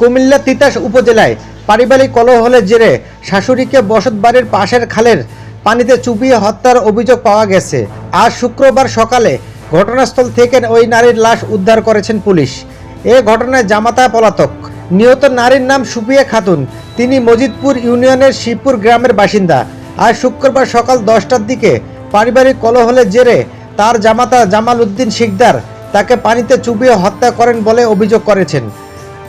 কুমিল্লা তিতাস উপজেলায় পারিবারিক কলহলের জেরে শাশুড়িকে বসত বাড়ির পাশের খালের পানিতে চুপিয়ে হত্যার অভিযোগ পাওয়া গেছে। আজ শুক্রবার সকালে ঘটনাস্থল থেকে ওই নারীর লাশ উদ্ধার করেছেন পুলিশ। এ ঘটনায় জামাতা পলাতক, নিহত নারীর নাম সুপিয়া খাতুন, তিনি মজিদপুর ইউনিয়নের শিবপুর গ্রামের বাসিন্দা। আজ শুক্রবার সকাল দশটার দিকে পারিবারিক কলহলের জেরে তার জামাতা জামাল উদ্দিন শিকদার তাকে পানিতে চুবিয়ে হত্যা করেন বলে অভিযোগ করেছেন।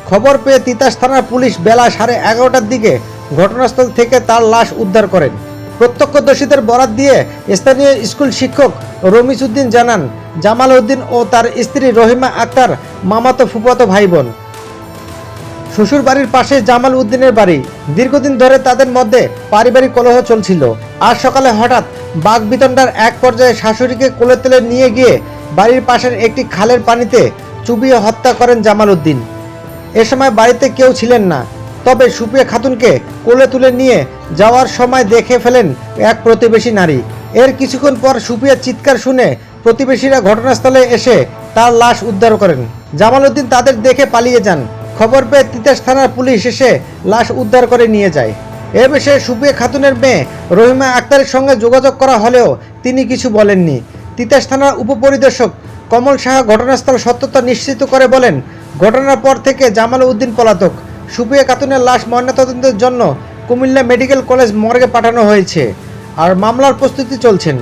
খবর পেয়ে তিতাস থানার পুলিশ বেলা সাড়ে এগারোটার দিকে ঘটনাস্থল থেকে তার লাশ উদ্ধার করেন। প্রত্যক্ষদর্শীদের বরাত দিয়ে স্থানীয় স্কুল শিক্ষক রমিস উদ্দিন জানান, জামাল উদ্দিন ও তার স্ত্রী রহিমা আক্তার মামাতো ফুফাতো ভাই বোন শ্বশুর বাড়ির পাশে জামাল উদ্দিনের বাড়ি। দীর্ঘদিন ধরে তাদের মধ্যে পারিবারিক কলহ চলছিল। আজ সকালে হঠাৎ বাঘ বিতণ্ডার এক পর্যায়ে শাশুড়িকে কোলে তুলে নিয়ে গিয়ে বাড়ির পাশের একটি খালের পানিতে চুবিয়ে হত্যা করেন জামাল উদ্দিন। এ সময় বাড়িতে কেউ ছিলেন না। তবে সুপিয়া খাতুনকে কোলে তুলে নিয়ে যাওয়ার সময় দেখে ফেলেন এক প্রতিবেশী নারী। এর কিছুক্ষণ পর সুপিয়ার চিৎকার শুনে প্রতিবেশীরা ঘটনাস্থলে এসে তার লাশ উদ্ধার করেন। জামাল উদ্দিন তাদের দেখে পালিয়ে যান। খবর পেয়ে তিতাস থানার পুলিশ এসে লাশ উদ্ধার করে নিয়ে যায়। এ বিষয়ে সুপিয়া খাতুনের মেয়ে রহিমা আক্তারের সঙ্গে যোগাযোগ করা হলেও তিনি কিছু বলেননি। তিতাস থানার উপপরিদর্শক কমল সাহা ঘটনাস্থল সত্যতা নিশ্চিত করে বলেন ঘটনার পর থেকে জামাল উদ্দিন পলাতক। সুপিয়া খাতুনের লাশ ময়নাতদন্তের জন্য কুমিল্লা মেডিকেল কলেজ মর্গে পাঠানো হয়েছে। আর মামলার প্রস্তুতি চলছেন